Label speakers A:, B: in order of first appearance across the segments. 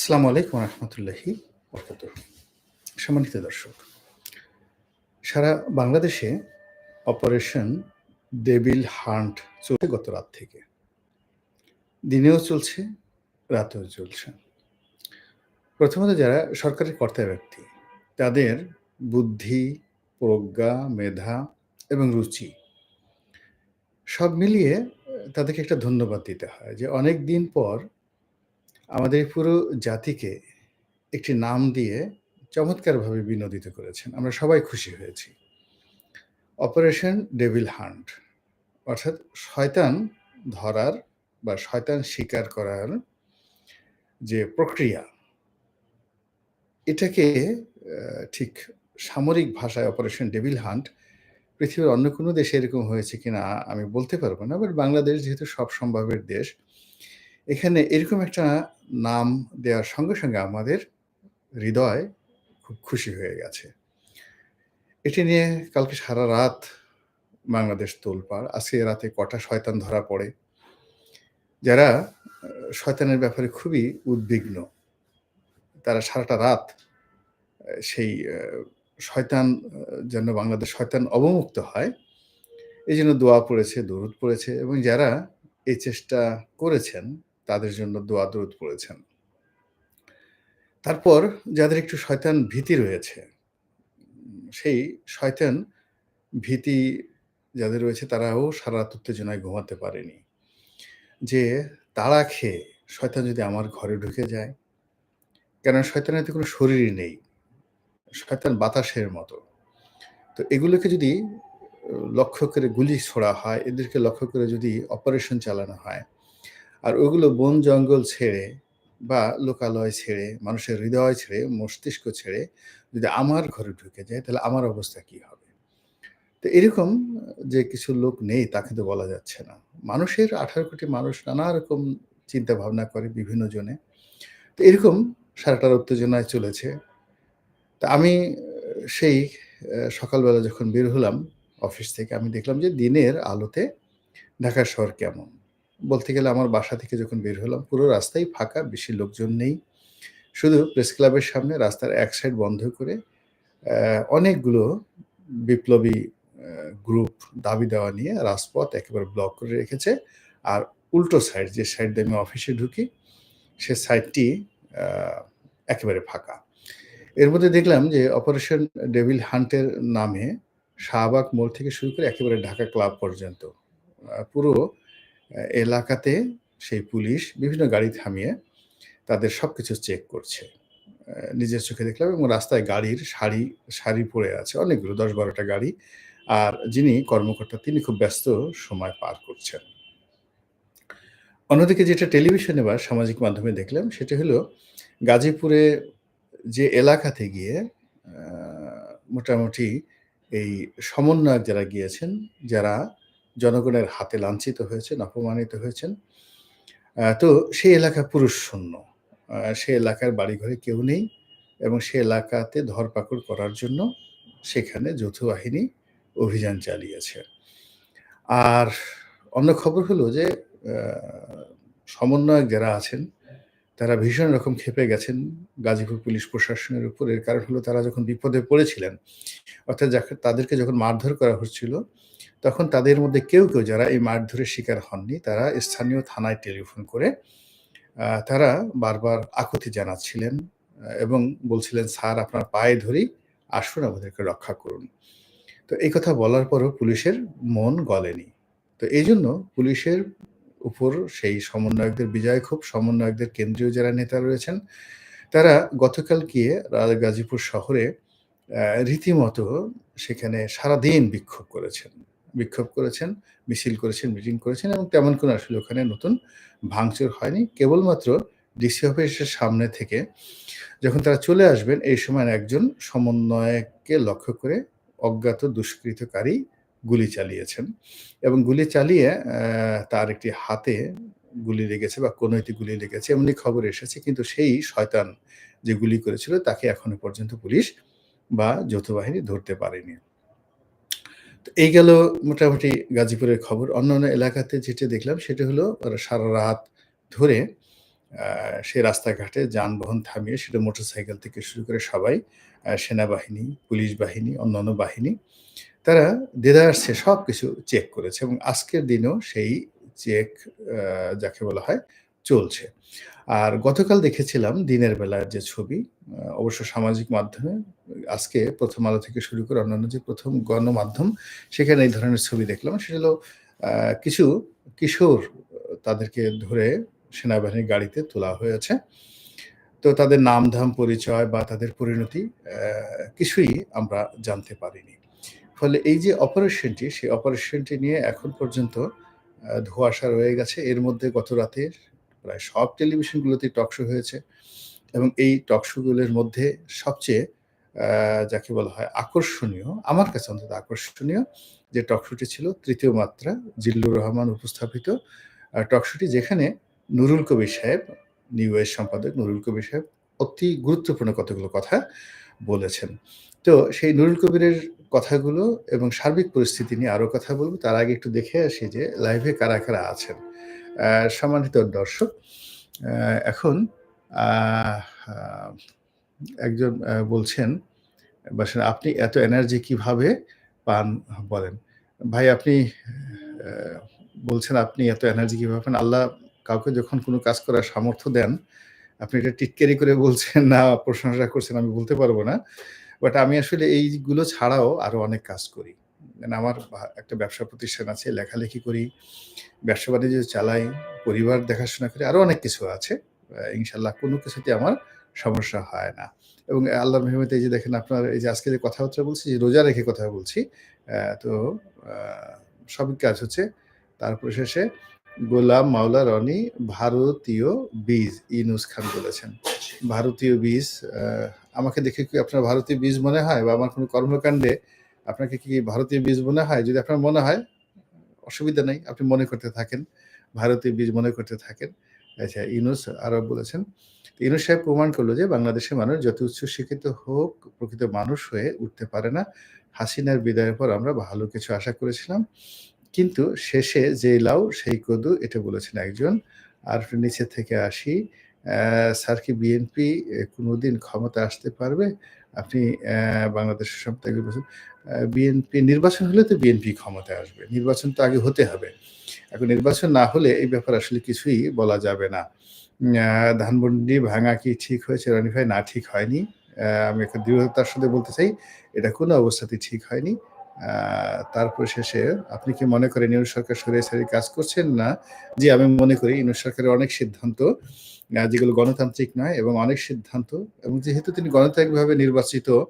A: আসসালামু আলাইকুম রহমতুল্লাহি বরকাত। সম্মানিত দর্শক, সারা বাংলাদেশে অপারেশন ডেবিল হান্ট চলছে গত রাত থেকে। দিনেও চলছে, রাতেও চলছে। প্রথমত যারা সরকারি কর্তা ব্যক্তি, তাদের বুদ্ধি, প্রজ্ঞা, মেধা এবং রুচি সব মিলিয়ে তাদেরকে একটা ধন্যবাদ দিতে হয় যে অনেক দিন পর আমাদের পুরো জাতিকে একটি নাম দিয়ে চমৎকারভাবে বিনোদিত করেছেন। আমরা সবাই খুশি হয়েছি। অপারেশন ডেভিল হান্ট, অর্থাৎ শয়তান ধরার বা শয়তান শিকার করার যে প্রক্রিয়া, এটাকে ঠিক সামরিক ভাষায় অপারেশন ডেভিল হান্ট, পৃথিবীর অন্য কোনো দেশে এরকম হয়েছে কিনা আমি বলতে পারব না, বাট বাংলাদেশ যেহেতু সব সম্ভাবের দেশ এখানে এরকম একটা নাম দেওয়ার সঙ্গে সঙ্গে আমাদের হৃদয় খুব খুশি হয়ে গেছে। এটি নিয়ে কালকে সারা রাত বাংলাদেশ তোলপাড়, আজকে রাতে কটা শয়তান ধরা পড়ে, যারা শয়তানের ব্যাপারে খুবই উদ্বিগ্ন, তারা সারাটা রাত সেই শয়তান যেন বাংলাদেশ শয়তান অবমুক্ত হয়, এই জন্য দোয়া পড়েছে, দরুদ পড়েছে, এবং যারা এই চেষ্টা করেছেন তাদের জন্য দোয়া দরুদ পড়েছেন। তারপর যাদের একটু শয়তান ভীতি রয়েছে, সেই শয়তান ভীতি যাদের রয়েছে তারাও সারা রাত উত্তেজনায় ঘুমাতে পারেনি। যে তাড়া খেয়ে শয়তান যদি আমার ঘরে ঢুকে যায় কেন শয়তানের তো কোনো শরীরই নেই, শয়তান বাতাসের মতো। তো এগুলোকে যদি লক্ষ্য করে গুলি ছোড়া হয়, এদেরকে লক্ষ্য করে যদি অপারেশন চালানো হয় আর ওগুলো বন জঙ্গল ছেড়ে বা লোকালয় ছেড়ে, মানুষের হৃদয় ছেড়ে, মস্তিষ্ক ছেড়ে যদি আমার ঘরে ঢুকে যায়, তাহলে আমার অবস্থা কি হবে? তো এরকম যে কিছু লোক নেই তা কিন্তু বলা যাচ্ছে না। মানুষের আঠারো কোটি মানুষ নানা রকম চিন্তা ভাবনা করে বিভিন্ন জনে। তো এরকম সারাটার উত্তেজনায় চলেছে। তা আমি সেই সকালবেলা যখন বের হলাম অফিস থেকে, আমি দেখলাম যে দিনের আলোতে ঢাকা শহর কেমন? বলতে গেলে আমার বাসা থেকে যখন বের হলাম, পুরো রাস্তাই ফাঁকা, বেশি লোকজন নেই। শুধু প্রেস ক্লাবের সামনে রাস্তার এক সাইড বন্ধ করে অনেকগুলো বিপ্লবী গ্রুপ দাবি দেওয়া নিয়ে রাজপথ একেবারে ব্লক করে রেখেছে। আর উল্টো সাইড যে সাইড দিয়ে আমি অফিসে ঢুকি, সে সাইডটি একেবারে ফাঁকা। এর মধ্যে দেখলাম যে অপারেশন ডেভিল হান্টের নামে শাহবাগ মোড় থেকে শুরু করে একেবারে ঢাকা ক্লাব পর্যন্ত পুরো এলাকাতে সেই পুলিশ বিভিন্ন গাড়ি থামিয়ে তাদের সব কিছু চেক করছে নিজের চোখে দেখলাম এবং রাস্তায় গাড়ির সারি সারি পড়ে আছে অনেকগুলো দশ বারোটা গাড়ি। আর যিনি কর্মকর্তা, তিনি খুব ব্যস্ত সময় পার করছেন। অন্যদিকে যেটা টেলিভিশনে বা সামাজিক মাধ্যমে দেখলাম, সেটা হলো গাজীপুরে যে এলাকাতে গিয়ে মোটামুটি এই সমন্বয়ক যারা গিয়েছেন, যারা জনগণের হাতে লাঞ্ছিত হয়েছেন, অপমানিত হয়েছেন। তো সেই এলাকা পুরুষ শূন্য। সে এলাকার বাড়িঘরে কেউ নেই এবং সে এলাকাতে ধরপাকড় করার জন্য সেখানে যৌথ বাহিনী অভিযান চালিয়েছে। আর অন্য খবর হলো যে সমন্বয়ক যারা আছেন, তারা ভীষণ রকম খেপে গেছেন গাজীপুর পুলিশ প্রশাসনের উপর। এর কারণ হলো তারা যখন বিপদে পড়েছিলেন, অর্থাৎ তাদেরকে যখন মারধর করা হচ্ছিল তখন তাদের মধ্যে কেউ কেউ যারা এই মারধরের শিকার হননি, তারা স্থানীয় থানায় টেলিফোন করে তারা বারবার আকুতি জানাচ্ছিলেন এবং বলছিলেন, স্যার, আপনার পায়ে ধরি আসুন, আমাদেরকে রক্ষা করুন। তো এই কথা বলার পরও পুলিশের মন গলেনি। তো এই জন্য পুলিশের উপর সেই সমন্বয়কদের বিজয় খুব সমন্বয়কদের কেন্দ্রীয় যারা নেতা রয়েছেন, তারা গতকাল গিয়ে গাজীপুর শহরে রীতিমতো সেখানে সারাদিন বিক্ষোভ করেছেন। বিক্ষোভ করেছেন, মিছিল করেছেন, মিটিং করেছেন এবং তেমন কোনো আসলে ওখানে নতুন ভাঙচুর হয়নি। কেবলমাত্র ডিসি অফিসের সামনে থেকে যখন তারা চলে আসবেন, এই সময় একজন সমন্বয়কে লক্ষ্য করে অজ্ঞাত দুষ্কৃতকারী গুলি চালিয়েছেন এবং গুলি চালিয়ে তার একটি হাতে গুলি লেগেছে বা কোনো একটি গুলি লেগেছে এমনি খবর এসেছে। কিন্তু সেই শয়তান যে গুলি করেছিল, তাকে এখনও পর্যন্ত পুলিশ বা যৌথ বাহিনী ধরতে পারেনি। এই গেল মোটামুটি গাজীপুরের খবর অন্য অন্য এলাকাতে যেটা দেখলাম সেটা হলো সারা রাত ধরে সেই রাস্তাঘাটে যানবাহন থামিয়ে সেটা মোটরসাইকেল থেকে শুরু করে সবাই সেনাবাহিনী, পুলিশ বাহিনী, অন্যান্য বাহিনী তারা দেদারসে সবকিছু চেক করেছে এবং আজকের দিনেও সেই চেক যাকে বলা হয় চলছে। আর গতকাল দেখেছিলাম দিনের বেলার যে ছবি অবশ্য সামাজিক মাধ্যমে আজকে প্রথম আলো থেকে শুরু করে অন্যান্য যে প্রথম গণমাধ্যম সেখানে এই ধরনের ছবি দেখলাম। সেটা হলো কিছু কিশোর তাদেরকে ধরে সেনাবাহিনীর গাড়িতে তোলা হয়েছে। তো তাদের নাম-ধাম, পরিচয় বা তাদের পরিণতি কিছুই আমরা জানতে পারিনি। ফলে এই যে অপারেশনটি, সেই অপারেশনটি নিয়ে এখন পর্যন্ত ধোঁয়াশা রয়ে গেছে। এর মধ্যে গত রাতে প্রায় সব টেলিভিশনগুলোতেই টক শো হয়েছে এবং এই টক শো মধ্যে সবচেয়ে যাকে বলা হয় আকর্ষণীয়, আমার কাছে অন্তত আকর্ষণীয় যে টক শোটি ছিল 'তৃতীয় মাত্রা' জিল্লুর রহমান উপস্থাপিত আ টক শোটি যেখানে নুরুল কবির সাহেব, নিউ সম্পাদক নুরুল কবির সাহেব অতি গুরুত্বপূর্ণ কতগুলো কথা বলেছেন। তো সেই নুরুল কবিরের কথাগুলো এবং সার্বিক পরিস্থিতি নিয়ে আরও কথা বলব। তার আগে একটু দেখে আসি যে লাইভে কারা, কারা আছেন। সম্মানিত দর্শক, এখন একজন বলছেন বাসা আপনি এত এনার্জি কীভাবে পান বলেন? ভাই আপনি বলছেন আপনি এত এনার্জি কীভাবে পান? আল্লাহ কাউকে যখন কোনো কাজ করার সামর্থ্য দেন, আপনি এটা টিটকারি করে বলছেন না প্রশংসা করছেন আমি বলতে পারব না। বাট আমি আসলে এইগুলো ছাড়াও আরও অনেক কাজ করি। মানে আমার একটা ব্যবসা প্রতিষ্ঠান আছে, লেখালেখি করি, ব্যবসা-বাণিজ্য চালাই, পরিবার দেখাশোনা করি, আরও অনেক কিছু আছে। ইনশাল্লাহ কোনো কিছুতে আমার সমস্যা হয় না। এবং আল্লাহর মেহরবানিতে এই যে দেখেন আপনার এই যে আজকে যে কথাবার্তা বলছি, যে রোজা রেখে কথা বলছি। তো আ সবই কাজ হচ্ছে। তারপরে শেষে গোলাম মাওলা রনি ভারতীয় বীজ ইনুস খান বলেছেন। ভারতীয় বীজ আমাকে দেখে কি আপনার ভারতীয় বীজ মনে হয় বা আমার কোনো কর্মকাণ্ডে আপনাকে কি ভারতীয় বীজ মনে হয়? যদি আপনার মনে হয় অসুবিধা নেই আপনি মনে করতে থাকেন। ভারতীয় বীজ মনে করতে থাকেন। আচ্ছা ইউনুস আরও বলেছেন, ইউনুস সাহেব প্রমাণ করল যে বাংলাদেশের মানুষ যত উচ্চ শিক্ষিত হোক, প্রকৃত মানুষ হয়ে উঠতে পারে না। হাসিনার বিদায়ের পর আমরা ভালো কিছু আশা করেছিলাম। কিন্তু শেষে যেই লাউ সেই কদু এটা বলেছেন একজন। আর নিচে থেকে আসি। স্যার কি বিএনপি কোনোদিন ক্ষমতায় আসতে পারবে? আপনি বাংলাদেশের সম্পর্কে বলছেন। আ বিএনপি নির্বাচন হলে তো বিএনপি ক্ষমতায় আসবে। নির্বাচন তো আগে হতে হবে। এখন নির্বাচন না হলে এই ব্যাপারে আসলে কিছুই বলা যাবে না। ধানমন্ডি ভাঙা কি ঠিক হয়েছে রানি ভাই? না ঠিক হয়নি। আমি একটা দৃঢ়তার সাথে বলতে চাই, এটা কোনো অবস্থাতেই ঠিক হয়নি। তারপর শেষে আপনি কি মনে করেন ইউনুস সরকার স্বৈরাচারী কাজ করছেন না? জি, আমি মনে করি ইউনুস সরকারের অনেক সিদ্ধান্ত যেগুলো গণতান্ত্রিক নয় এবং অনেক সিদ্ধান্ত এবং যেহেতু তিনি গণতান্ত্রিকভাবে নির্বাচিত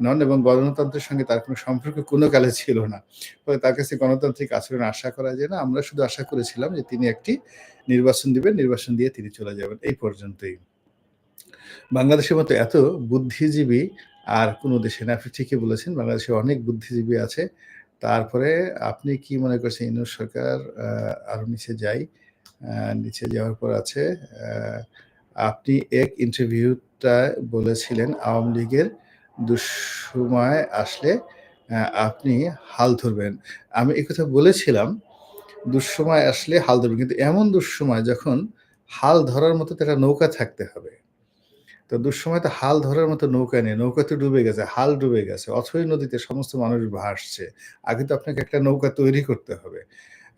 A: নন এবং গণতন্ত্রের সঙ্গে তার কোনো সম্পর্ক কোনো কালে ছিল না। ফলে তার কাছে গণতান্ত্রিক আচরণ আশা করা যায় না। আমরা শুধু আশা করেছিলাম যে তিনি একটি নির্বাচন দিবেন, নির্বাচন দিয়ে তিনি চলে যাবেন। এই পর্যন্তই। বাংলাদেশের মতো এত বুদ্ধিজীবী আর কোনো দেশে না। আপনি ঠিকই বলেছেন বাংলাদেশে অনেক বুদ্ধিজীবী আছে। তারপরে আপনি কি মনে করছেন ইউনুস সরকার আ আরও নিচে যাই। নিচে যাওয়ার পর আছে আপনি এক ইন্টারভিউটায় বলেছিলেন আওয়ামী লীগের দুঃসময় আসলে আপনি হাল ধরবেন। আমি একথা বলেছিলাম, দুঃসময় আসলে হাল ধরবেন। কিন্তু এমন দুঃসময় যখন হাল ধরার মতো একটা নৌকা থাকতে হবে। তো দুঃসময় তো হাল ধরার মতো নৌকা নেই। নৌকা তো ডুবে গেছে, হাল ডুবে গেছে। অথই নদীতে সমস্ত মানুষ ভাসছে। আগে তো আপনাকে একটা নৌকা তৈরি করতে হবে।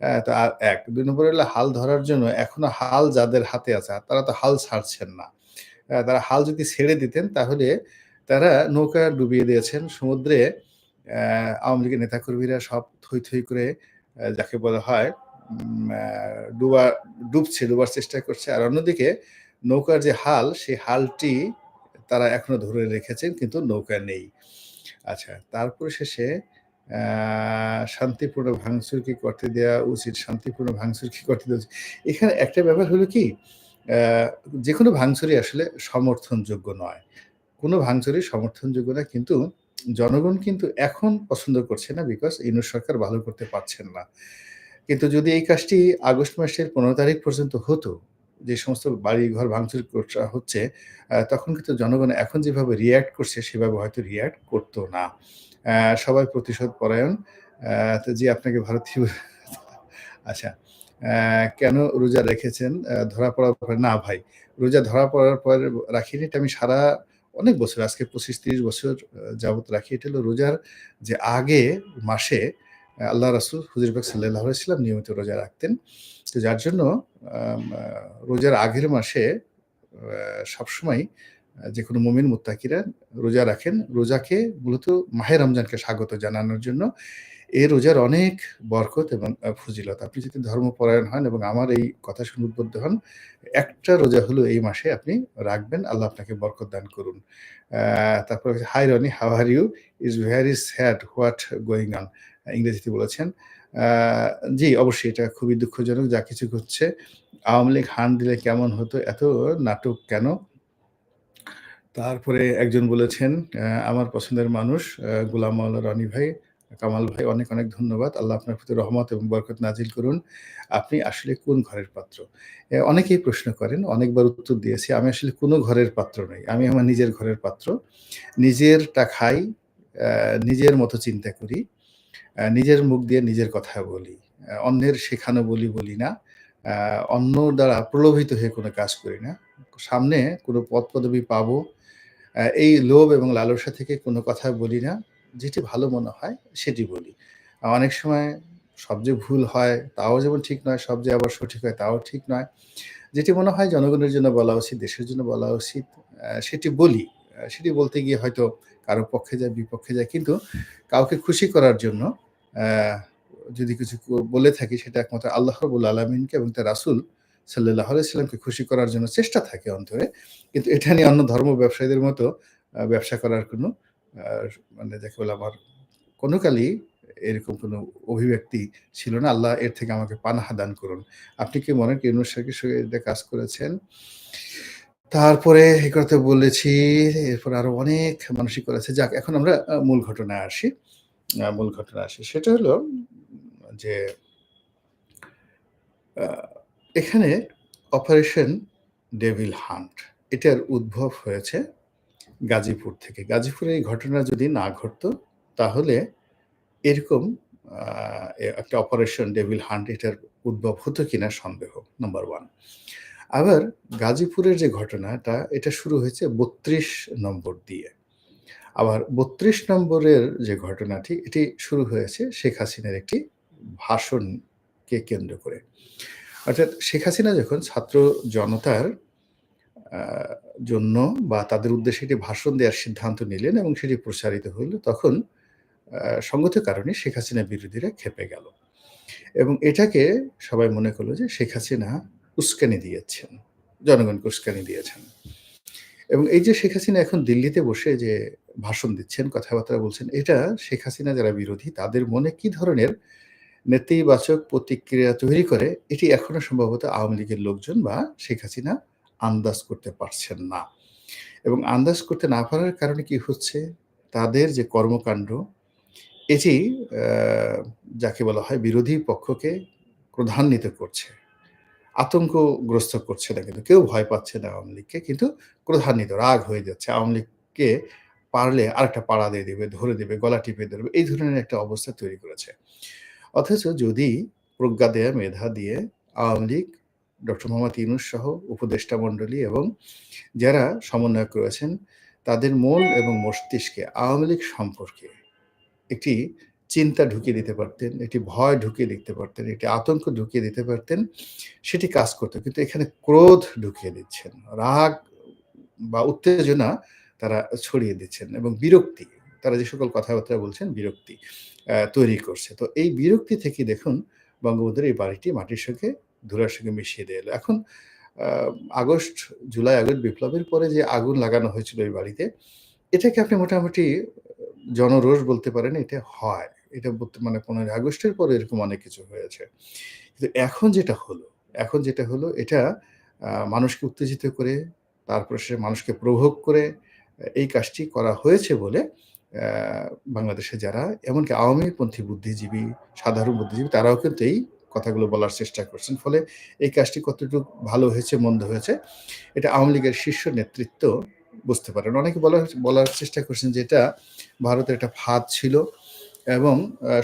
A: অ্যা তো আর ১, ২ নম্বর হলো হাল ধরার জন্য এখনও হাল যাদের হাতে আছে তারা তো হাল ছাড়ছেন না। তারা হাল যদি ছেড়ে দিতেন তাহলে তারা নৌকা ডুবিয়ে দিয়েছেন। সমুদ্রে আওয়ামী লীগের নেতাকর্মীরা সব থই, থই করে যাকে বলা হয় ডুবা ডুবছে, ডুবার চেষ্টা করছে। আর অন্যদিকে নৌকার যে হাল, সেই হালটি তারা এখনও ধরে রেখেছেন কিন্তু নৌকা নেই। আচ্ছা, তারপরে শেষে শান্তিপূর্ণ ভাঙচুর কি করতে দেওয়া উচিত? শান্তিপূর্ণ ভাঙচুর কি করতে দেওয়া উচিত? এখানে একটা ব্যাপার হলো কি যে কোনো ভাঙচুরই আসলে সমর্থনযোগ্য নয়। কোনো ভাঙচুরই সমর্থনযোগ্য না। কিন্তু জনগণ কিন্তু এখন পছন্দ করছে না বিকজ ইউনুস সরকার ভালো করতে পারছেন না। কিন্তু যদি এই কাজটি আগস্ট মাসের ১৫ তারিখ পর্যন্ত হতো, যে সমস্ত বাড়ি-ঘর ভাঙচুর করছা হচ্ছে, তখন কিন্তু জনগণ এখন যেভাবে রিঅ্যাক্ট করছে সেভাবে হয়তো রিঅ্যাক্ট করতো না। সবাই প্রতিশোধ পরায়ণ। তো জি আপনাকে ভারতীয় আচ্ছা। কেন রোজা রেখেছেন? ধরা পড়ার পরে না ভাই, রোজা ধরা পড়ার পর রাখিনি এটা আমি সারা অনেক বছর আজকে ২৫-৩০ বছর আ যাবত রাখি। এটা হলো রোজার যে আগে মাসে আল্লাহ রাসূল হুজুর সাল্লাল্লাহু আলাইহি নিয়মিত রোজা রাখতেন। তো যার জন্য রোজার আগের মাসে সবসময় আ যেকোনো মুমিন মুত্তাকিরা রোজা রাখেন। রোজাকে মূলত মাহে রমজানকে স্বাগত জানানোর জন্য। এই রোজার অনেক বরকত এবং ফজিলত। আপনি যদি ধর্মপরায়ণ হন এবং আমার এই কথা শুনে উদ্বুদ্ধ হন, একটা রোজা হলেও এই মাসে আপনি রাখবেন। আল্লাহ আপনাকে বরকত দান করুন। তারপরে হচ্ছে, "hi Roni, how are you? It's very sad what going on?" ইংরেজিতে বলেছেন। জি, অবশ্যই এটা খুবই দুঃখজনক যা কিছু ঘটছে। আওয়ামী লীগ হান দিলে কেমন হতো? এত নাটক কেন? তারপরে একজন বলেছেন, আমার পছন্দের মানুষ গোলাম রনি ভাই, কামাল ভাই অনেক, অনেক ধন্যবাদ। আল্লাহ আপনার প্রতি রহমত এবং বরকত নাজিল করুন। আপনি আসলে কোন ঘরের পাত্র?" অনেকেই প্রশ্ন করেন, অনেকবার উত্তর দিয়েছি। আমি আসলে কোনো ঘরের পাত্র নই। আমি আমার নিজের ঘরের পাত্র। নিজেরটা খাই, নিজের মতো চিন্তা করি। নিজের মুখ দিয়ে নিজের কথা বলি। অন্যের শেখানো বলি, বলি না। অন্য দ্বারা প্রলোভিত হয়ে কোনো কাজ করি না। সামনে কোনো পদ-পদবি পাবো, আ এই লোভ এবং লালসা থেকে কোনো কথা বলি না। যেটি ভালো মনে হয় সেটি বলি। অনেক সময় সব যে ভুল হয় তাও যেমন ঠিক নয়, সব যে আবার সঠিক হয় তাও ঠিক নয়। যেটি মনে হয় জনগণের জন্য বলা উচিত, দেশের জন্য বলা উচিত সেটি বলি। সেটি বলতে গিয়ে হয়তো কারও পক্ষে যায়, বিপক্ষে যায়। কিন্তু কাউকে খুশি করার জন্য যদি কিছু বলে থাকি সেটা একমাত্র আল্লাহ আলামিনকে এবং তার রাসূল সাল্লাল্লাহু আলাইহি ওয়াসাল্লামকে খুশি করার জন্য চেষ্টা থাকে অন্তরে। কিন্তু এটা নিয়ে অন্য ধর্ম ব্যবসায়ীদের মতো ব্যবসা করার কোনো মানে যাকে বলে আমার কোনো কালই এরকম কোনো অভিব্যক্তি ছিল না। আল্লাহ এর থেকে আমাকে পানাহা দান করুন। আপনি কি মনে করেন ইউনূস স্যারের সঙ্গে কাজ করেছেন? তারপরে এ কথা বলেছি। এরপর আরও অনেক মানুষই করেছে। যাক, এখন আমরা মূল ঘটনায় আসি। মূল ঘটনা আসি। সেটা হলো যে এখানে অপারেশন ডেভিল হান্ট, এটার উদ্ভব হয়েছে গাজীপুর থেকে। গাজীপুরে এই ঘটনা যদি না ঘটতো, তাহলে এরকম একটা অপারেশন ডেভিল হান্ট এটার উদ্ভব হতো কিনা সন্দেহ। নাম্বার ওয়ান আবার গাজীপুরের যে ঘটনাটা, এটা শুরু হয়েছে ৩২ নম্বর দিয়ে। আবার ৩২ নম্বরের যে ঘটনাটি, এটি শুরু হয়েছে শেখ হাসিনার একটি ভাষণকে কেন্দ্র করে। অর্থাৎ শেখ হাসিনা যখন ছাত্র জনতার জন্য বা তাদের উদ্দেশ্যে একটি ভাষণ দেওয়ার সিদ্ধান্ত নিলেন এবং সেটি প্রচারিত হইল তখন সঙ্গত কারণে শেখ হাসিনা বিরোধীরা ক্ষেপে গেল। এবং এটাকে সবাই মনে করল যে শেখ হাসিনা উস্কানি দিয়েছেন। জনগণকে উস্কানি দিয়েছেন। এবং এই যে শেখ হাসিনা এখন দিল্লিতে বসে যে ভাষণ দিচ্ছেন, কথাবার্তা বলছেন, এটা শেখ হাসিনা যারা বিরোধী তাদের মনে কি ধরনের নেতিবাচক প্রতিক্রিয়া তৈরি করে এটি এখনও সম্ভবত আওয়ামী লীগের লোকজন বা শেখ হাসিনা আন্দাজ করতে পারছেন না। এবং আন্দাজ করতে না পারার কারণে কি হচ্ছে? তাদের যে কর্মকাণ্ড এটি যাকে বলা হয় বিরোধী পক্ষকে ক্রধান্বিত করছে। আতঙ্কগ্রস্ত করছে না কিন্তু। কেউ ভয় পাচ্ছে না আওয়ামী লীগকে। কিন্তু ক্রধান্বিত, রাগ হয়ে যাচ্ছে। আওয়ামী লীগকে পারলে আরেকটা পাড়া দিয়ে দেবে ধরে দেবে গলা টিপে ধরবে। এই ধরনের একটা অবস্থা তৈরি করেছে। অথচ যদি প্রজ্ঞা দেয়া মেধা দিয়ে আওয়ামী লীগ, ডক্টর মোহাম্মদ ইউনূস সহ উপদেষ্টা মণ্ডলী এবং যারা সমন্বয়ক রয়েছেন তাদের মন এবং মস্তিষ্কে আওয়ামী লীগ সম্পর্কে একটি চিন্তা ঢুকিয়ে দিতে পারতেন, একটি ভয় ঢুকিয়ে দিতে পারতেন, একটি আতঙ্ক ঢুকিয়ে দিতে পারতেন, সেটি কাজ করত। কিন্তু এখানে ক্রোধ ঢুকিয়ে দিচ্ছেন। রাগ বা উত্তেজনা তারা ছড়িয়ে দিচ্ছেন এবং বিরক্তি। তারা যে সকল কথাবার্তা বলছেন বিরক্তি তৈরি করছে। তো এই বিরক্তি থেকে দেখুন বঙ্গবন্ধুর এই বাড়িটি মাটির সঙ্গে ধুলার সঙ্গে মিশিয়ে দিয়ে এলো। এখন আগস্ট, জুলাই, আগস্ট বিপ্লবের পরে যে আগুন লাগানো হয়েছিল এই বাড়িতে, এটাকে আপনি মোটামুটি জনরোষ বলতে পারেন এটা হয়। এটা মানে ১৫ই আগস্টের পরে এরকম অনেক কিছু হয়েছে। কিন্তু এখন যেটা হলো, এখন যেটা হলো এটা মানুষকে উত্তেজিত করে তারপরে সে মানুষকে প্রভোগ করে এই কাজটি করা হয়েছে বলে বাংলাদেশে যারা এমনকি আওয়ামীপন্থী বুদ্ধিজীবী, সাধারণ বুদ্ধিজীবী তারাও কিন্তু এই কথাগুলো বলার চেষ্টা করছেন। ফলে এই কাজটি কতটুকু ভালো হয়েছে, মন্দ হয়েছে এটা আওয়ামী লীগের শীর্ষ নেতৃত্ব বুঝতে পারেন। অনেকে বলার বলার চেষ্টা করছেন যে এটা ভারতের একটা ফাঁদ ছিল। এবং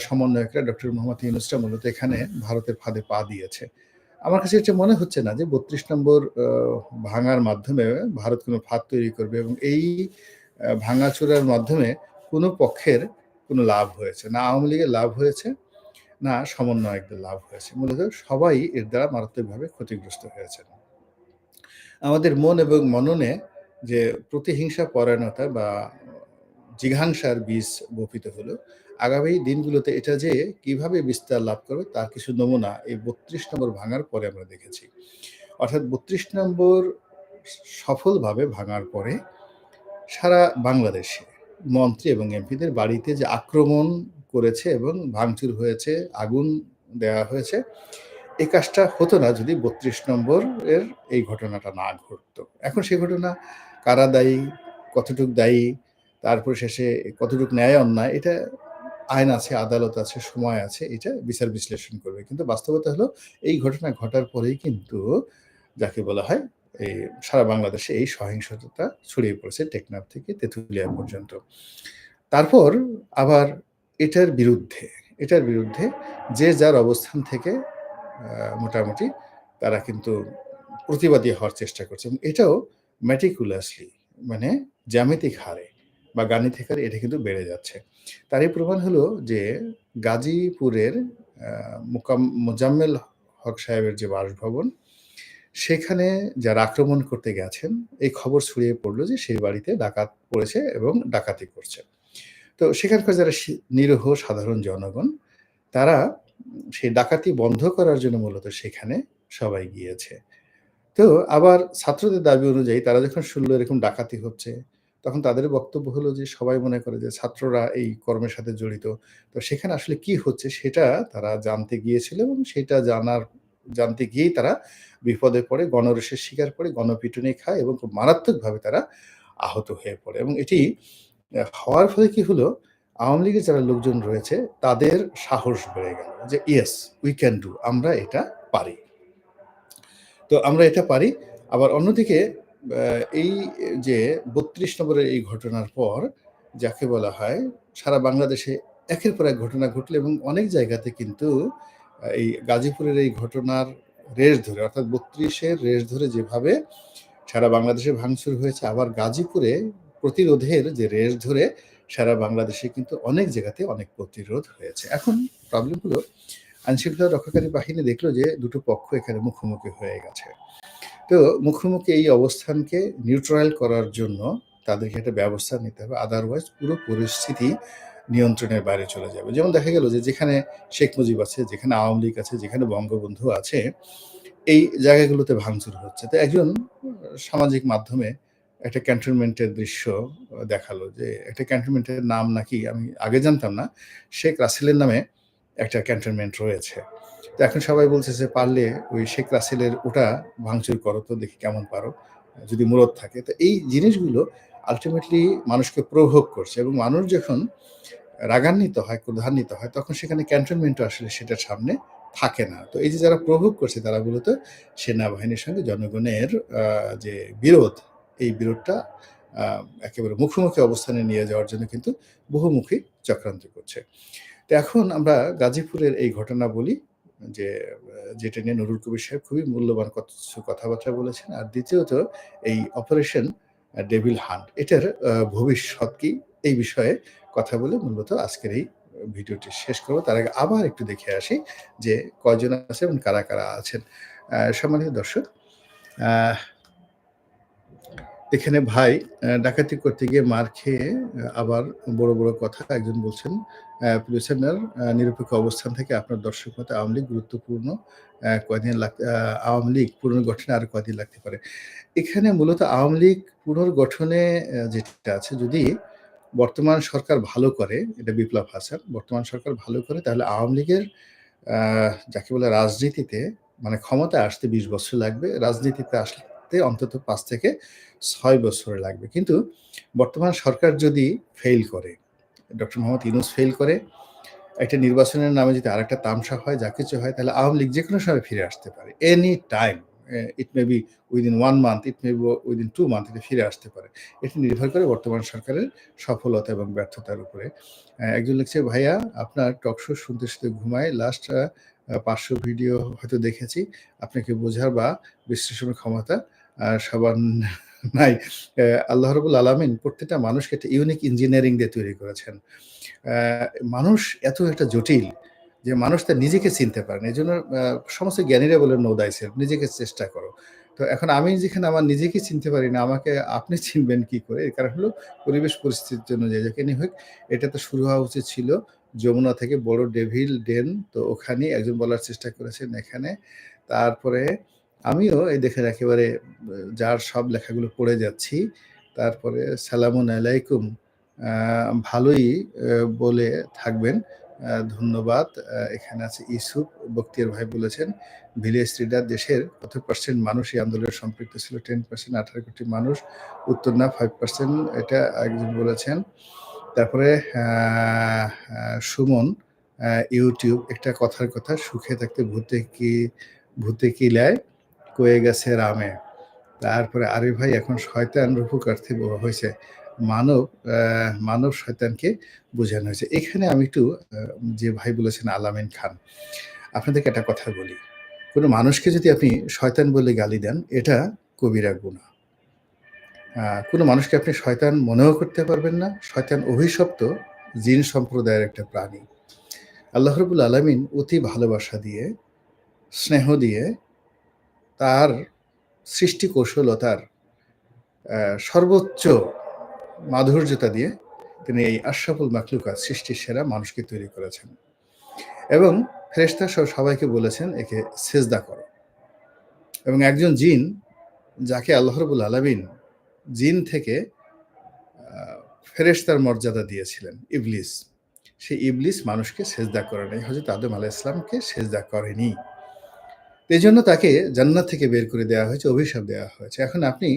A: সমন্বয়করা ডক্টর মোহাম্মদ ইউনুসরা মূলত এখানে ভারতের ফাঁদে পা দিয়েছে। আমার কাছে এটা মনে হচ্ছে না যে ৩২ নম্বর ভাঙার মাধ্যমে ভারত কোনো ফাঁদ তৈরি করবে এবং এই ভাঙাচোরার মাধ্যমে কোনো পক্ষের কোনো লাভ হয়েছে। না আওয়ামী লীগের লাভ হয়েছে, না সমন্বয়কদের লাভ হয়েছে। মূলত সবাই এর দ্বারা মারাত্মকভাবে ক্ষতিগ্রস্ত হয়েছেন। আমাদের মন এবং মননে যে প্রতিহিংসা পরায়ণতা বা জিঘাংসার বীজ বপিত হলো। আগামী দিনগুলোতে এটা যে কীভাবে বিস্তার লাভ করবে তার কিছু নমুনা এই ৩২ নম্বর ভাঙার পরে আমরা দেখেছি। অর্থাৎ ৩২ নম্বর সফলভাবে ভাঙার পরে সারা বাংলাদেশে মন্ত্রী এবং এমপিদের বাড়িতে যে আক্রমণ করেছে এবং ভাঙচুর হয়েছে, আগুন দেওয়া হয়েছে, এই কাজটা হতো না যদি ৩২ নম্বরের এই ঘটনাটা না ঘটতো। এখন সেই ঘটনা কারা দায়ী, কতটুক দায়ী, তারপরে শেষে কতটুক ন্যায় অন্যায় এটা আইন আছে, আদালত আছে, সময় আছে এটা বিচার বিশ্লেষণ করবে। কিন্তু বাস্তবতা হলো এই ঘটনা ঘটার পরেই কিন্তু যাকে বলা হয় এই সারা বাংলাদেশে এই সহিংসতা ছড়িয়ে পড়েছে টেকনাফ থেকে তেঁতুলিয়া পর্যন্ত। তারপর আবার এটার বিরুদ্ধে, এটার বিরুদ্ধে যে যার অবস্থান থেকে মোটামুটি তারা কিন্তু প্রতিবাদী হওয়ার চেষ্টা করছে এবং এটাও ম্যাটিকুলাসলি মানে জ্যামিতিক হারে বা গাণিতিক হারে এটা কিন্তু বেড়ে যাচ্ছে। তারই প্রমাণ হলো যে গাজীপুরের মোকাম মোজাম্মেল হক সাহেবের যে বাসভবন, সেখানে যারা আক্রমণ করতে গেছেন, এই খবর ছড়িয়ে পড়ল যে সেই বাড়িতে ডাকাত পড়েছে এবং ডাকাতি করছে। তো সেখানকার যারা নিরীহ সাধারণ জনগণ, তারা সেই ডাকাতি বন্ধ করার জন্য মূলত সেখানে সবাই গিয়েছে। তো আবার ছাত্রদের দাবি অনুযায়ী তারা যখন শুনল এরকম ডাকাতি হচ্ছে, তখন তাদের বক্তব্য হলো যে সবাই মনে করে যে ছাত্ররা এই কর্মের সাথে জড়িত। তো সেখানে আসলে কি হচ্ছে সেটা তারা জানতে গিয়েছিল এবং সেটা জানার জানতে গিয়েই তারা বিপদে পড়ে, গণরসের শিকার পড়ে, গণপিটুনি খায় এবং খুব মারাত্মকভাবে তারা আহত হয়ে পড়ে এবং এটি হওয়ার ফলে কি হলো, আওয়ামী লীগের যারা লোকজন রয়েছে তাদের সাহস বেড়ে গেল যে ইয়েস উই ক্যান ডু আমরা এটা পারি। তো আমরা এটা পারি। আবার অন্যদিকে এই যে ৩২ নম্বরের এই ঘটনার পর যাকে বলা হয় সারা বাংলাদেশে একের পর এক ঘটনা ঘটলো এবং অনেক জায়গাতে কিন্তু এই গাজীপুরের এই ঘটনার রেশ ধরে অর্থাৎ ৩২ এর রেশ ধরে যেভাবে সারা বাংলাদেশে ভাঙচুর হয়েছে, আবার গাজীপুরে প্রতিরোধের যে রেশ ধরে সারা বাংলাদেশে কিন্তু অনেক জায়গাতে অনেক প্রতিরোধ হয়েছে। এখন প্রবলেম হলো আইনশৃঙ্খলা রক্ষাকারী বাহিনী দেখল যে দুটো পক্ষ এখানে মুখোমুখি হয়ে গেছে। তো মুখোমুখি এই অবস্থানকে নিউট্রাল করার জন্য তাদেরকে একটা ব্যবস্থা নিতে হবে। আদারওয়াইজ পুরো পরিস্থিতি নিয়ন্ত্রণের বাইরে চলে যাবে। যেমন দেখা গেল যে যেখানে শেখ মুজিব আছে, যেখানে আওয়ামী লীগ আছে, যেখানে বঙ্গবন্ধু আছে, এই জায়গাগুলোতে ভাঙচুর হচ্ছে। তো একজন সামাজিক মাধ্যমে একটা ক্যান্টনমেন্টের দৃশ্য দেখাল যে একটা ক্যান্টনমেন্টের নাম নাকি আমি আগে জানতাম না। শেখ রাসেলের নামে একটা ক্যান্টনমেন্ট রয়েছে। তো এখন সবাই বলছে যে পারলে ওই শেখ রাসেলের ওটা ভাঙচুর করো তো দেখি কেমন পারো। যদি মুরদ থাকে। তো এই জিনিসগুলো আল্টিমেটলি মানুষকে প্রভোগ করছে এবং মানুষ যখন রাগান্বিত হয়, ক্রোধান্বিত হয় তখন সেখানে ক্যান্টনমেন্টও আসলে সেটার সামনে থাকে না। তো এই যে যারা প্রভোগ করছে তারা মূলত সেনাবাহিনীর সঙ্গে জনগণের যে বিরোধ, এই বিরোধটা একেবারে মুখোমুখি অবস্থানে নিয়ে যাওয়ার জন্য কিন্তু বহুমুখী চক্রান্ত করছে। তো এখন আমরা গাজীপুরের এই ঘটনা বলি যে যেটা নিয়ে নুরুল কবির সাহেব খুবই মূল্যবান কিছু কথাবার্তা বলেছেন। আর দ্বিতীয়ত এই অপারেশন ডেভিল হান্ট এটার ভবিষ্যৎ কি? এই বিষয়ে কথা বলে মূলত আজকের এই ভিডিওটি শেষ করব। তার আগে আবার একটু দেখে আসি যে কয়জন আছে এবং কারা, কারা আছেন। সম্মানিত দর্শক, এখানে ভাই ডাকাতি করতে গিয়ে মার খেয়ে আবার বড়, বড় কথা একজন বলছেন, আ নিরপেক্ষ অবস্থান থেকে আপনার দর্শক মতে আওয়ামী লীগ গুরুত্বপূর্ণ কয়দিন আওয়ামী লীগ পুনর্গঠনে আরও কয়দিন লাগতে পারে? এখানে মূলত আওয়ামী লীগ পুনর্গঠনে যেটা আছে যদি বর্তমান সরকার ভালো করে, এটা বিপ্লব হাসান, বর্তমান সরকার ভালো করে তাহলে আওয়ামী লীগের যাকে বলে রাজনীতিতে মানে ক্ষমতায় আসতে ২০ বছর লাগবে। রাজনীতিতে আসতে অন্তত পাঁচ থেকে ছয় বছর লাগবে। কিন্তু বর্তমান সরকার যদি ফেইল করে, ডক্টর মোহাম্মদ ইউনুস ফেইল করে, একটা নির্বাচনের নামে যদি আরেকটা তামসা হয়, যা কিছু হয় তাহলে আওয়ামী লীগ যেকোনো সময় ফিরে আসতে পারে। Any time it may be within one month, it may be within two month এটা ফিরে আসতে পারে। এটি নির্ভর করে বর্তমান সরকারের সফলতা এবং ব্যর্থতার উপরে। একজন লিখছে, "ভাইয়া আপনার টক শো শুনতে, শুনতে ঘুমায় লাস্ট ৫০০ ভিডিও হয়তো দেখেছি। আপনাকে বোঝার বা বিশ্লেষণের ক্ষমতা সবার নাই।" আল্লাহ রাব্বুল আলামিন প্রত্যেকটা মানুষকে একটা ইউনিক ইঞ্জিনিয়ারিং দিয়ে তৈরি করেছেন। মানুষ এত একটা জটিল যে মানুষ তার নিজেকে চিনতে পারে না। এজন্য আ সমস্ত জ্ঞানীরা বলে "নো থাইসেলফ" নিজেকে চেষ্টা করো। তো এখন আমি যেখানে আমার নিজেকে চিনতে পারি না, আমাকে আপনি চিনবেন কি করে? এর কারণ হলো পরিবেশ পরিস্থিতির জন্য যে যেখানেই হোক, এটা তো শুরু হওয়া উচিত ছিল যমুনা থেকে বড় ডেভিল ডেন। তো ওখানেই একজন বলার চেষ্টা করেছেন এখানে। তারপরে আমিও এই দেখেন একেবারে যার সব লেখাগুলো পড়ে যাচ্ছি। তারপরে সালামুন আলাইকুম ভালোই বলে থাকবেন। ধন্যবাদ। এখানে আছে ইসুফ বখতিয়ার ভাই বলেছেন, "ভিলেজ লিডার দেশের কত পার্সেন্ট মানুষ এই আন্দোলনে সম্পৃক্ত ছিল? 10% 18 কোটি মানুষ। উত্তর না ফাইভ পার্সেন্ট এটা একজন বলেছেন। তারপরে সুমন ইউটিউব একটা কথার কথা, "সুখে থাকতে ভূতে কি ভূতে কি কিলায় কয়ে গেছে রামে।" তারপরে আরিফ ভাই, "এখন শয়তান রূপকার্থে হয়েছে। মানব মানব শয়তানকে বোঝানো হয়েছে।" এখানে আমি একটু যে ভাই বলেছেন আলামিন খান, আপনাদেরকে একটা কথা বলি। কোনো মানুষকে যদি আপনি শয়তান বলে গালি দেন, এটা কবিরা। আ কোন মানুষকে আপনি শয়তান মনেও করতে পারবেন না। শয়তান অভিশপ্ত জিন সম্প্রদায়ের একটা প্রাণী। আল্লাহ রাব্বুল আলামিন অতি ভালোবাসা দিয়ে, স্নেহ দিয়ে, তার সৃষ্টি কৌশলতার সর্বোচ্চ মাধুর্যতা দিয়ে তিনি এই আশরাফুল মাকলুকা সৃষ্টির সেরা মানুষকে তৈরি করেছেন। এবং ফেরেশতা সহ সবাইকে বলেছেন, "একে সেজদা করো।" এবং একজন জিন যাকে আল্লাহরবুল আলামিন জিন থেকে আ ফেরেশতার মর্যাদা দিয়েছিলেন, ইবলিস। সেই ইবলিস মানুষকে সেজদা করে নাই। হযরত আদম আলাইহিস ইসলামকে সেজদা করেনি। এজন্য তাকে জান্নাত থেকে বের করে দেওয়া হয়েছে, অভিশাপ দেওয়া হয়েছে। এখন আপনি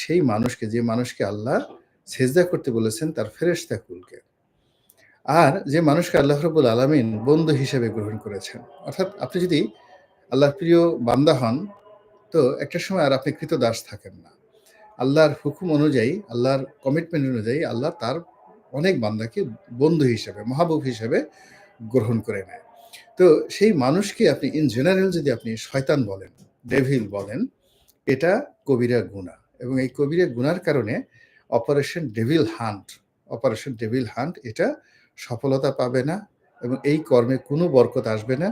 A: সেই মানুষকে, যে মানুষকে আল্লাহ সেজদা করতে বলেছেন তার ফেরেশতা কুলকে। আর যে মানুষকে আল্লাহ রবুল আলামিন বন্ধু হিসেবে গ্রহণ করেছেন। অর্থাৎ আপনি যদি আল্লাহর প্রিয় বান্দা হন, তো একটা সময় আর আপনি কৃতদাস থাকেন না। আল্লাহর হুকুম অনুযায়ী, আল্লাহর কমিটমেন্ট অনুযায়ী আল্লাহ তার অনেক বান্দাকে বন্ধু হিসেবে, মাহবুব হিসেবে গ্রহণ করে নেয়। তো সেই মানুষকে আপনি ইন জেনারেল যদি আপনি শয়তান বলেন, ডেভিল বলেন, এটা কবিরা গুনাহ। এবং এই কবিরা গুনার কারণে operation devil hunt, operation devil hunt এটা সফলতা পাবে না এবং এই কর্মে কোনো বরকত আসবে না।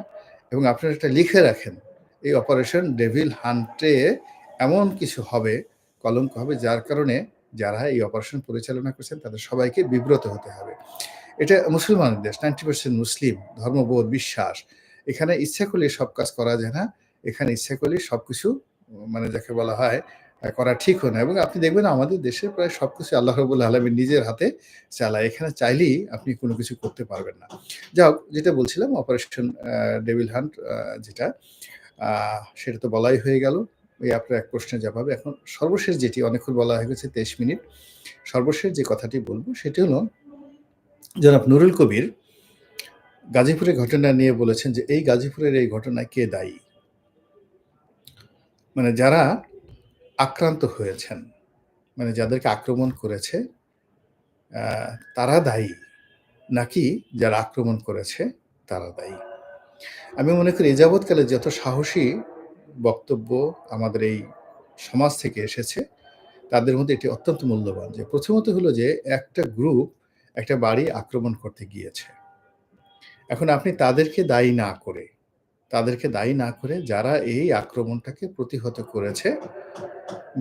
A: এবং আপনারা এটা লিখে রাখেন। এই অপারেশন ডেভিল হান্টে এমন কিছু হবে, কলঙ্ক হবে যার কারণে যারা এই অপারেশন পরিচালনা করছেন তাদের সবাইকে বিব্রত হতে হবে। এটা মুসলমানের দেশ, 90% মুসলিম, ধর্মবোধ, বিশ্বাস। এখানে ইচ্ছা করলে সব কাজ করা যায় না। এখানে ইচ্ছা করলে সব কিছু মানে যাকে বলা হয় করা ঠিকও না। এবং আপনি দেখবেন আমাদের দেশে প্রায় সব কিছু আল্লাহ রাব্বুল আলামিন নিজের হাতে চালায়। এখানে চাইলেই আপনি কোনো কিছু করতে পারবেন না। যাই হোক, যেটা বলছিলাম অপারেশন ডেভিল হান্ট যেটা সেটা তো বলাই হয়ে গেল। এই আপনার এক প্রশ্নের জবাবে। এখন সর্বশেষ যেটি অনেকক্ষণ বলা হয়ে গেছে ২৩ মিনিট। সর্বশেষ যে কথাটি বলব সেটি হলো জনাব নুরুল কবির গাজীপুরের ঘটনা নিয়ে বলেছেন যে, "এই গাজীপুরের এই ঘটনায় কে দায়ী?" মানে যারা আক্রান্ত হয়েছেন, মানে যাদেরকে আক্রমণ করেছে তারা দায়ী নাকি যারা আক্রমণ করেছে তারা দায়ী? আমি মনে করি যাবৎকালে যত সাহসী বক্তব্য আমাদের এই সমাজ থেকে এসেছে, তাদের মধ্যে এটি অত্যন্ত মূল্যবান। যে প্রথমত হলো যে একটা গ্রুপ একটা বাড়ি আক্রমণ করতে গিয়েছে। এখন আপনি তাদেরকে দায়ী না করে, তাদেরকে দায়ী না করে যারা এই আক্রমণটাকে প্রতিহত করেছে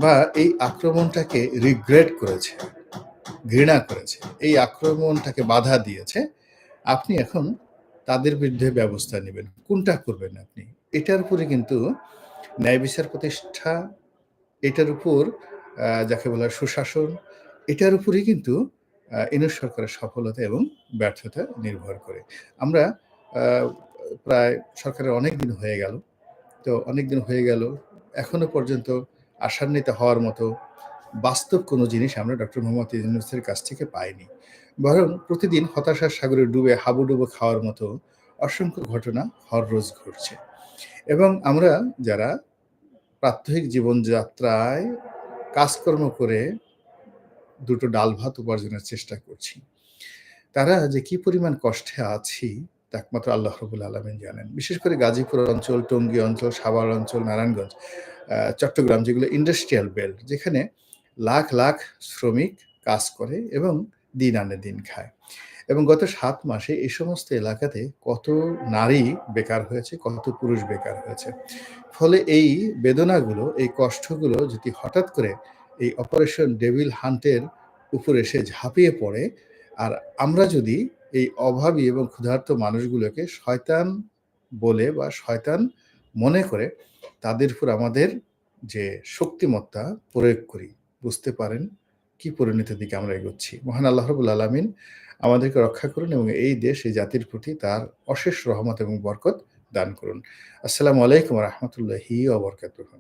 A: বা এই আক্রমণটাকে রিগ্রেট করেছে, ঘৃণা করেছে, এই আক্রমণটাকে বাধা দিয়েছে, আপনি এখন তাদের বিরুদ্ধে ব্যবস্থা নেবেন কোনটা করবেন আপনি? এটার উপরে কিন্তু ন্যায় বিচার প্রতিষ্ঠা, এটার উপর যাকে বলা সুশাসন, এটার উপরেই কিন্তু আ ইউনূস সরকারের সফলতা এবং ব্যর্থতা নির্ভর করে। আমরা প্রায় সরকারের অনেক দিন হয়ে গেল। তো অনেক দিন হয়ে গেল। এখনও পর্যন্ত আশান্বিত হওয়ার মতো বাস্তব কোনো জিনিস আমরা ডক্টর মোহাম্মদ ইউনূসের কাছ থেকে পাইনি। বরং প্রতিদিন হতাশার সাগরে ডুবে হাবুডুবু খাওয়ার মতো অসংখ্য ঘটনা হররোজ ঘটছে। এবং আমরা যারা প্রাত্যহিক জীবনযাত্রায় কাজকর্ম করে দুটো ডাল ভাত উপার্জনের চেষ্টা করছি। তারা যে কি পরিমাণ কষ্টে আছি তা একমাত্র আল্লাহ রবুল আলামিন জানেন। বিশেষ করে গাজীপুর অঞ্চল, টঙ্গী অঞ্চল, সাভার অঞ্চল, নারায়ণগঞ্জ, চট্টগ্রাম যেগুলো ইন্ডাস্ট্রিয়াল বেল্ট যেখানে লাখ, লাখ শ্রমিক কাজ করে এবং দিন আনে দিন খায়। এবং গত সাত মাসে এই সমস্ত এলাকাতে কত নারী বেকার হয়েছে, কত পুরুষ বেকার হয়েছে। ফলে এই বেদনাগুলো, এই কষ্টগুলো যদি হঠাৎ করে এই অপারেশন ডেভিল হান্টের উপরে এসে ঝাঁপিয়ে পড়ে, আর আমরা যদি এই অভাবী এবং ক্ষুধার্ত মানুষগুলোকে শয়তান বলে বা শয়তান মনে করে তাদের উপর আমাদের যে শক্তিমত্তা প্রয়োগ করি, বুঝতে পারেন কি পরিণতির দিকে আমরা এগোচ্ছি। মহান আল্লাহ রাব্বুল আলামিন আমাদেরকে রক্ষা করুন এবং এই দেশ, এই জাতির প্রতি তার অশেষ রহমত এবং বরকত দান করুন। আসসালামু আলাইকুম রাহমাতুল্লাহি ওয়া বারাকাতুহু।